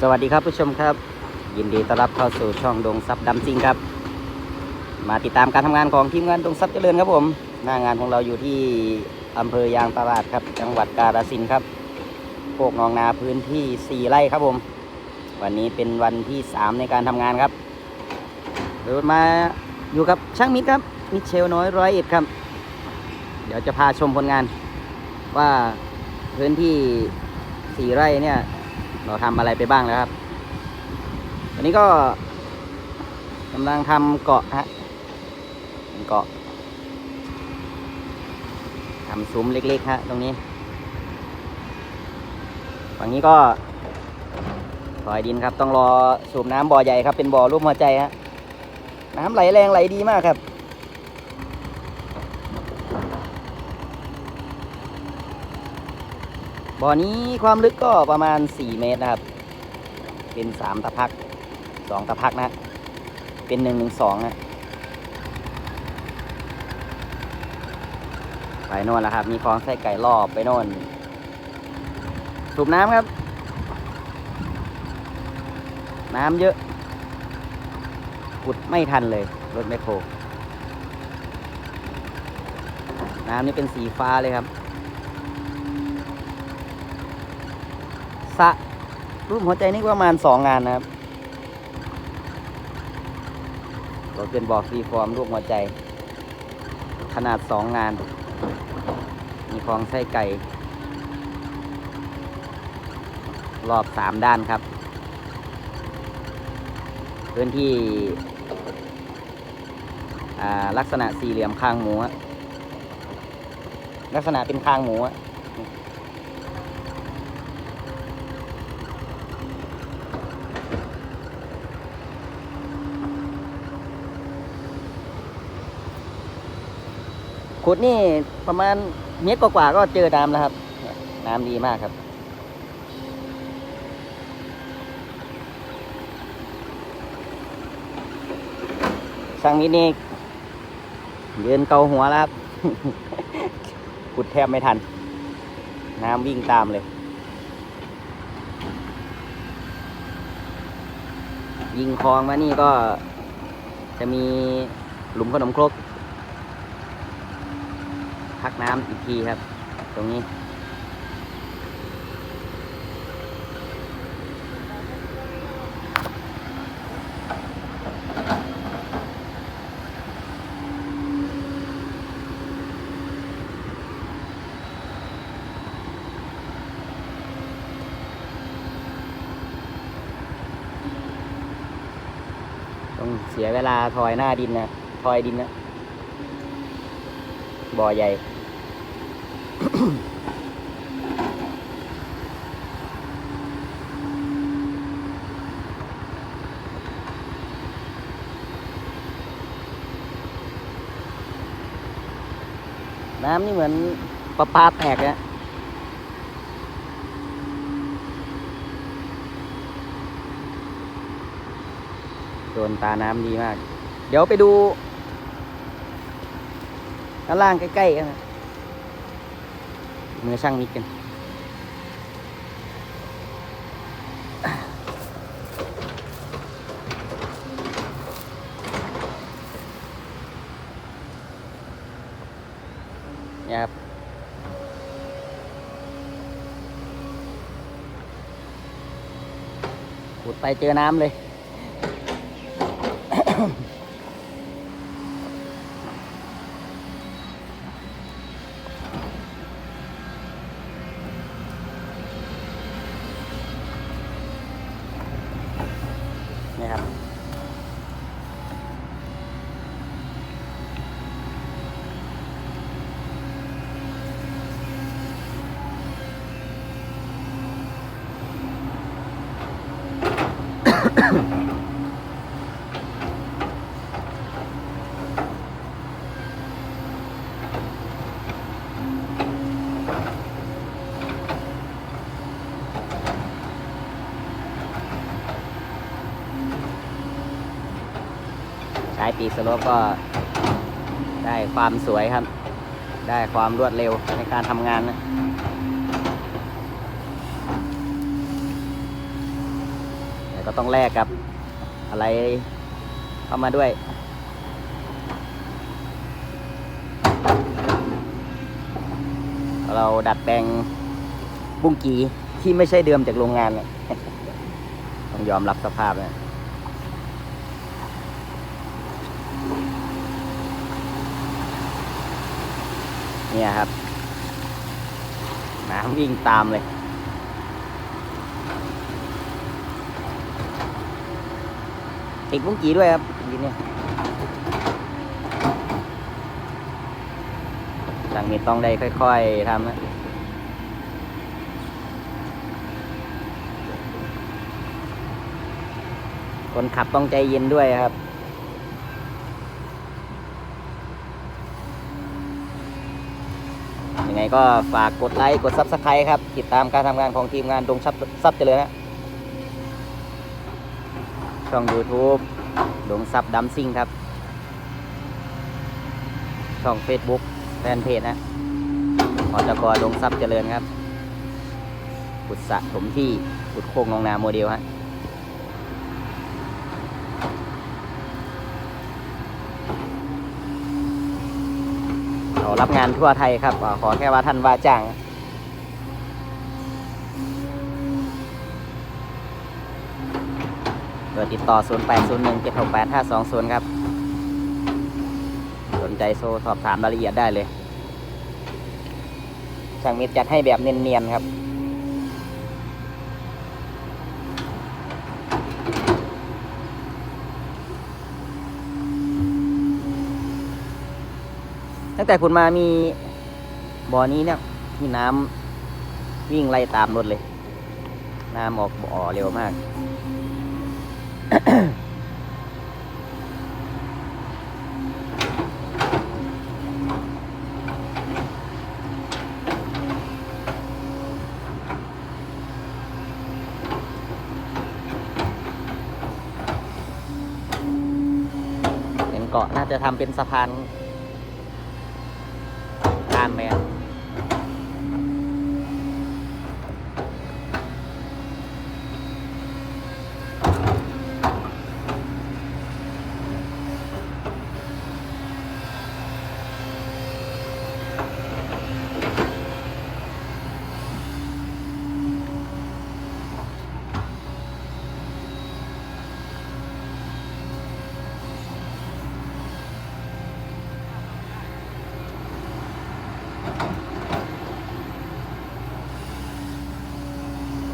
สวัสดีครับผู้ชมครับ ยินดีต้อนรับเข้าสู่ช่องดงซับดำซิงครับ มาติดตามการทำงานของทีมงานดงซับเจริญครับผม หน้างานของเราอยู่ที่อำเภอยางตลาดครับ จังหวัดกาฬสินธุ์ครับโคกหนองนาพื้นที่ 4 ไร่ครับผม วันนี้เป็นวันที่ 3 ในการทำงานครับเดินมาอยู่กับช่างมิตรครับ มิเชลน้อยร้อยเอ็ดครับ เดี๋ยวจะพาชมผลงานว่าพื้นที่ 4 ไร่เนี่ย เราทำอะไรไปบ้างแล้วครับวันนี้ก็กำลังทำเกาะฮะเป็นเกาะทำซุ้มเล็กๆฮะตรงนี้ฝั่งนี้ก็ถอยดินครับ ต้องรอสูบน้ำบ่อใหญ่ครับ เป็นบ่อรูปหัวใจฮะน้ำไหลแรงไหลดีมากครับ บ่อนี้ความลึกก็ประมาณ 4 เมตรนะครับ เป็นสามตะพักสองตะพักนะ เป็นหนึ่งหนึ่งสองนะไปโน่นแล้วครับ มีคลองไส้ไก่รอบไปโน่น สูบน้ำครับ น้ำเยอะขุดไม่ทันเลย รถแมคโคร น้ำนี่เป็นสีฟ้าเลยครับ สระรูปหัวใจนี่ประมาณสองงานนะครับเราเป็นบ่อฟรีฟอร์มรูปหัวใจ ขนาดสองงาน มีคองไส้ไก่ รอบสามด้านครับ พื้นที่ลักษณะสี่เหลี่ยมคางหมูลักษณะเป็นคางหมูอะ ขุดนี่ประมาณเมตรกว่าๆก็เจอน้ำแล้วครับ น้ำดีมากครับช่งมิตรนี่ยืนเกาหัวแล้วครับขุดแทบไม่ทัน น้ำวิ่งตามเลย ยิงคลองมานี่ก็จะมีหลุมขนมครก พักน้ำอีกทีครับ ตรงนี้ ต้องเสียเวลาทอยหน้าดินนะทอยดินนะบ่อใหญ่ น้ำนี่เหมือนประปาแตกอะโดนตาน้ำดีมาก เดี๋ยวไปดูด้านล่างใกล้ๆกันนะ มือช่างมิดกัน นี่ครับขุดไปเจอน้ำเลย นี่ครับ ใช้ปีสโลปก็ได้ความสวยครับ ได้ความรวดเร็วในการทำงานนะก็ต้องแลกกับอะไรเข้ามาด้วยเราดัดแปลงบุ้งกีที่ไม่ใช่เดิมจากโรงงานเนี่ยต้องยอมรับสภาพนะ เนี่ยครับ น้ำวิ่งตามเลย ติดบุ้งกีด้วยครับยินเนี่ยหลังนี้ต้องได้ค่อยๆทำนะคนขับต้องใจเย็นด้วยครับ ยังไง ก็ฝากกดไลค์กด Subscribe ครับ ติดตามการทำงานของทีมงานดงซับซับเจริญนะช่อง YouTube ดงซับดัมซิงครับ ช่อง Facebook แฟนเพจนะอจกดงซับเจริญครับขุดสะถมที่ขุดโคกนองนาโมเดลฮะ เรารับงานทั่วไทยครับอขอแค่ว่าท่านว่าจ้างเบอร์ติดต่อ 0 8 0 1 7 6 8 5 2 0 ครับ สนใจโซสอบถามรายละเอียดได้เลยช่างมิตรจัดให้แบบเนียนๆครับ ตั้งแต่คุณมามีบ่อนี้เนี่ยมีน้ำวิ่งไล่ตามรถเลย น้ำออกบ่อเร็วมาก เป็นเกาะน่าจะทำเป็นสะพาน